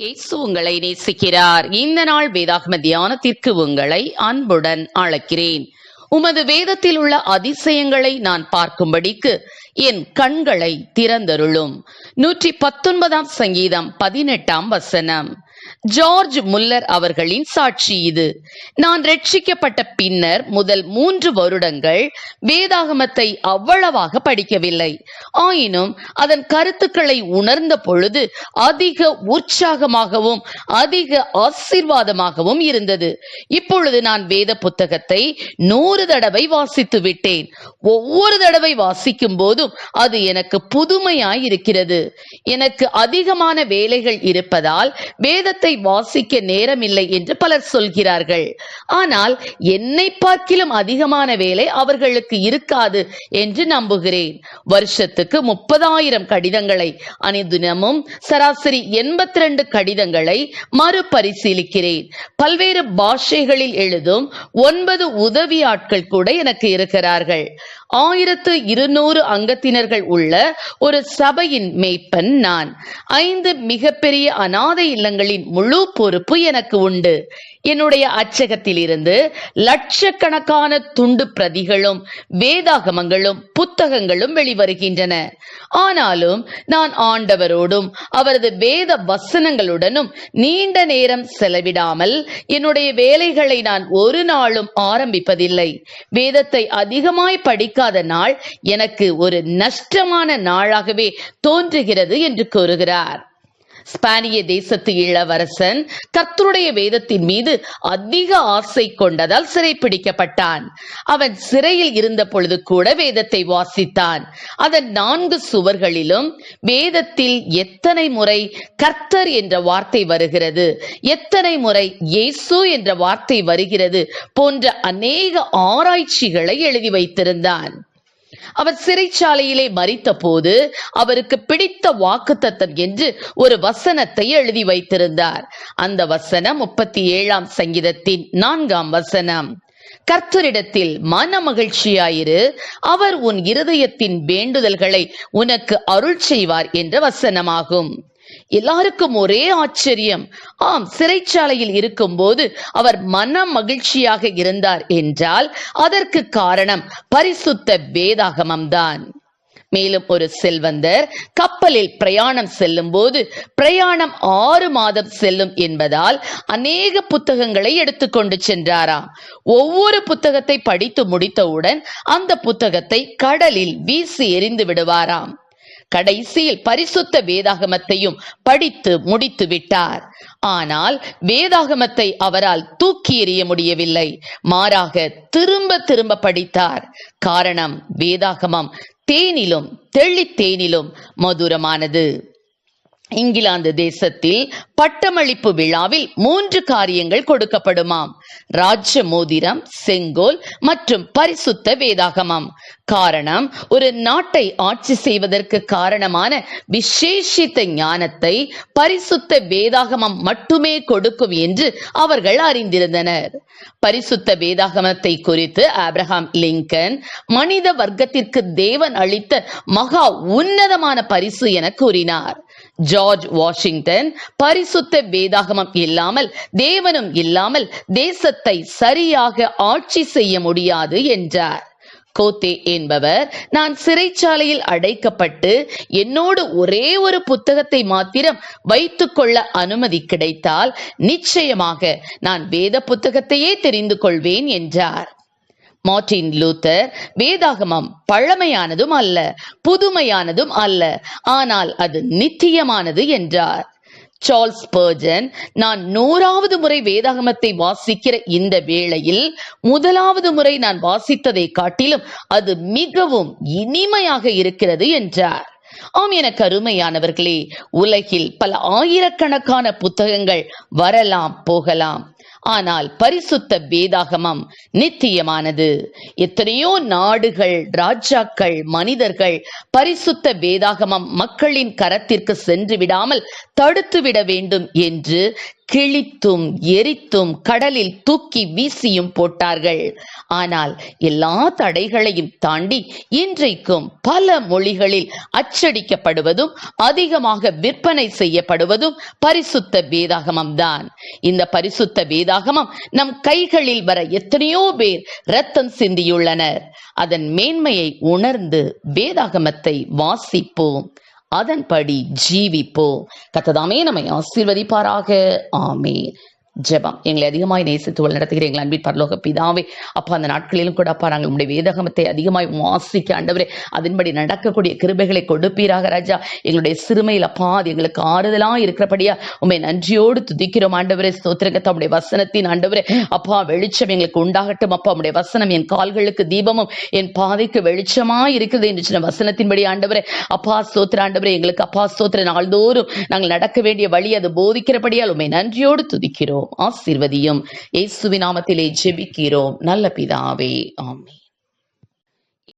இயேசு உங்களை நேசிக்கிறார். இந்த நாள் வேதாகம தியானத்திற்கு உங்களை அன்புடன் அழைக்கிறேன். உமது வேதத்தில் உள்ள அதிசயங்களை நான் பார்க்கும்படிக்கு என் கண்களை திறந்தருளும். நூற்றி பத்தொன்பதாம் சங்கீதம் பதினெட்டாம் வசனம். ஜார்ஜ் முல்லர் அவர்களின் சாட்சி இது. நான் ரட்சிக்கப்பட்ட பின்னர் முதல் மூன்று வருடங்கள் வேதாகமத்தை அவ்வளவாக படிக்கவில்லை. ஆயினும் அதன் கருத்துக்களை உணர்ந்த பொழுது அதிக உற்சாகமாகவும் அதிக ஆசீர்வாதமாகவும் இருந்தது. இப்பொழுது நான் வேத புத்தகத்தை நூறு தடவை வாசித்து விட்டேன். ஒவ்வொரு தடவை வாசிக்கும் போதும் அது எனக்கு புதுமையாய் இருக்கிறது. எனக்கு அதிகமான வேலைகள் இருப்பதால் வேத வேதத்தை வாசிக்க நேரமில்லை என்று பலர் சொல்கிறார்கள். ஆனால் என்னை பார்க்கிலும் அதிகமான வேலை அவர்களுக்கு இருக்காது என்று நம்புகிறேன். வருஷத்துக்கு முப்பதாயிரம் கடிதங்களை அனுதினமும் சராசரி எண்பத்தி ரெண்டு கடிதங்களை மறுபரிசீலிக்கிறேன். பல்வேறு பாஷைகளில் எழுதும் ஒன்பது உதவி ஆட்கள் கூட எனக்கு இருக்கிறார்கள். ஆயிரத்து இருநூறு அங்கத்தினர்கள் உள்ள ஒரு சபையின் மேய்ப்பன் நான். ஐந்து மிகப்பெரிய அனாதை இல்லங்களின் முழு பொறுப்பு எனக்கு உண்டு. என்னுடைய அச்சகத்தில் இருந்து லட்சக்கணக்கான துண்டு பிரதிகளும் வேதாகமங்களும் புத்தகங்களும் வெளிவருகின்றன. ஆனாலும் நான் ஆண்டவரோடும் அவரது வேத வசனங்களுடனும் நீண்ட நேரம் செலவிடாமல் என்னுடைய வேலைகளை நான் ஒரு நாளும் ஆரம்பிப்பதில்லை. வேதத்தை அதிகமாய் படிக்காத நாள் எனக்கு ஒரு நஷ்டமான நாளாகவே தோன்றுகிறது என்று கூறுகிறார். ஸ்பானிய தேசத்து இளவரசன் கர்த்தருடைய வேதத்தின் மீது அதிக ஆசை கொண்டதால் சிறைப்பிடிக்கப்பட்டான் அவன் சிறையில் இருந்த பொழுது கூட வேதத்தை வாசித்தான். அதன் நான்கு சுவர்களிலும் வேதத்தில் எத்தனை முறை கர்த்தர் என்ற வார்த்தை வருகிறது எத்தனை முறை இயேசு என்ற வார்த்தை வருகிறது போன்ற அநேக ஆராய்ச்சிகளை எழுதி வைத்திருந்தான். அவர் சிறைச்சாலையிலே மறித்த போது அவருக்கு பிடித்த வாக்குத்தத்தம் என்று ஒரு வசனத்தை எழுதி வைத்திருந்தார். அந்த வசனம் முப்பத்தி ஏழாம் சங்கீதத்தின் நான்காம் வசனம். கர்த்தரிடத்தில் மன மகிழ்ச்சியாயிரு அவர் உன் இருதயத்தின் வேண்டுதல்களை உனக்கு அருள் செய்வார் என்ற வசனமாகும். எல்லாருக்கும் ஒரே ஆச்சரியம். ஆம் சிறைச்சாலையில் இருக்கும்போது அவர் மன மகிழ்ச்சியாக இருந்தார் என்றால் அதற்கு காரணம் பரிசுத்த வேதாகமம்தான். மேலும் ஒரு செல்வந்தர் கப்பலில் பிரயாணம் செல்லும் போது பிரயாணம் ஆறு மாதம் செல்லும் என்பதால் அநேக புத்தகங்களை எடுத்துக்கொண்டு சென்றாராம். ஒவ்வொரு புத்தகத்தை படித்து முடித்தவுடன் அந்த புத்தகத்தை கடலில் வீசி எறிந்து விடுவாராம். கடைசியில் பரிசுத்த வேதாகமத்தையும் படித்து முடித்து விட்டார். ஆனால் வேதாகமத்தை அவரால் தூக்கி எறிய முடியவில்லை. மாறாக திரும்ப திரும்ப படித்தார். காரணம் வேதாகமம் தேனிலும் தெள்ளித்தேனிலும் மதுரமானது. இங்கிலாந்து தேசத்தில் பட்டமளிப்பு விழாவில் மூன்று காரியங்கள் கொடுக்கப்படுமாம். ராஜ்ய மோதிரம் செங்கோல் மற்றும் பரிசுத்த வேதாகமம். காரணம் ஒரு நாட்டை ஆட்சி செய்வதற்கு காரணமான விசேஷித்த ஞானத்தை பரிசுத்த வேதாகமம் மட்டுமே கொடுக்கும் என்று அவர்கள் அறிந்திருந்தனர். பரிசுத்த வேதாகமத்தை குறித்து ஆப்ரஹாம் லிங்கன் மனித வர்க்கத்திற்கு தேவன் அளித்த மகா உன்னதமான பரிசு என கூறினார். ஜார்ஜ் வாஷிங்டன் பரிசுத்த வேதாகமம் இல்லாமல் தேவனும் இல்லாமல் தேசத்தை சரியாக ஆட்சி செய்ய முடியாது என்றார். கோத்தே என்பவர் நான் சிறைச்சாலையில் அடைக்கப்பட்டு என்னோடு ஒரே ஒரு புத்தகத்தை மாத்திரம் வைத்துக்கொள்ள அனுமதி கிடைத்தால் நிச்சயமாக நான் வேத புத்தகத்தையே தெரிந்து கொள்வேன் என்றார். மார்டின் லூத்தர் வேதாகமம் பழமையானதும் அல்ல புதுமையானதும் அல்ல. ஆனால் அது நித்தியமானது என்றார். சார்ல்ஸ் பர்ஜன் நான் நூறாவது முறை வேதாகமத்தை வாசிக்கிற இந்த வேளையில் முதலாவது முறை நான் வாசித்ததை காட்டிலும் அது மிகவும் இனிமையாக இருக்கிறது என்றார். ஆம் எனக்கு அருமையானவர்களே உலகில் பல ஆயிரக்கணக்கான புத்தகங்கள் வரலாம் போகலாம். ஆனால் பரிசுத்த வேதாகமம் நித்தியமானது. எத்தனையோ நாடுகள் ராஜாக்கள் மனிதர்கள் பரிசுத்த வேதாகமம் மக்களின் கரத்திற்கு சென்று விடாமல் தடுத்து விட வேண்டும் என்று கிழித்தும் எரித்தும் கடலில் தூக்கி வீசியும் போட்டார்கள். ஆனால் எல்லா தடைகளையும் தாண்டி இன்றைக்கும் பல மொழிகளில் அச்சடிக்கப்படுவதும் அதிகமாக விற்பனை செய்யப்படுவதும் பரிசுத்த வேதாகமம் தான் இந்த பரிசுத்த வேதாகமம் நம் கைகளில் வர எத்தனையோ பேர் ரத்தம் சிந்தியுள்ளனர். அதன் மேன்மையை உணர்ந்து வேதாகமத்தை வாசிப்போம். அதன்படி ஜீவிப்போம். கத்ததாமே நம்மை ஆசீர்வதிப்பாராக. ஆமே ஜெபம். எங்களை அதிகமாய் நேசித்து நடத்துகிற எங்கள் அன்பின் பரலோக பிதாவே. அப்பா அந்த நாட்களிலும் கூட அப்பா நாங்கள் உங்களுடைய வேதகமத்தை அதிகமாய் வாசிக்க ஆண்டவரே அதன்படி நடக்கக்கூடிய கிருபைகளை கொடுப்பீராக ராஜா. எங்களுடைய சிறுமையில் அப்பா அது எங்களுக்கு ஆறுதலா இருக்கிறபடியா உண்மை நன்றியோடு துதிக்கிறோம் ஆண்டவரே. ஸ்தோத்திரங்க தம்முடைய வசனத்தின் ஆண்டவரே. அப்பா வெளிச்சம் எங்களுக்கு உண்டாகட்டும் அப்பா. உடைய வசனம் என் கால்களுக்கு தீபமும் என் பாதைக்கு வெளிச்சமா இருக்குது என்று சொன்ன வசனத்தின்படி ஆண்டவரே. அப்பா ஸ்தோத்திர ஆண்டவரே. எங்களுக்கு அப்பா ஸ்தோத்திர நாள்தோறும் நாங்கள் நடக்க வேண்டிய வழி அது போதிக்கிறபடியால் உண்மை நன்றியோடு துதிக்கிறோம். ஆசீர்வதியும். இயேசுவின் நாமத்திலே ஜெபிக்கிறோம். நல்ல பிதாவே ஆமே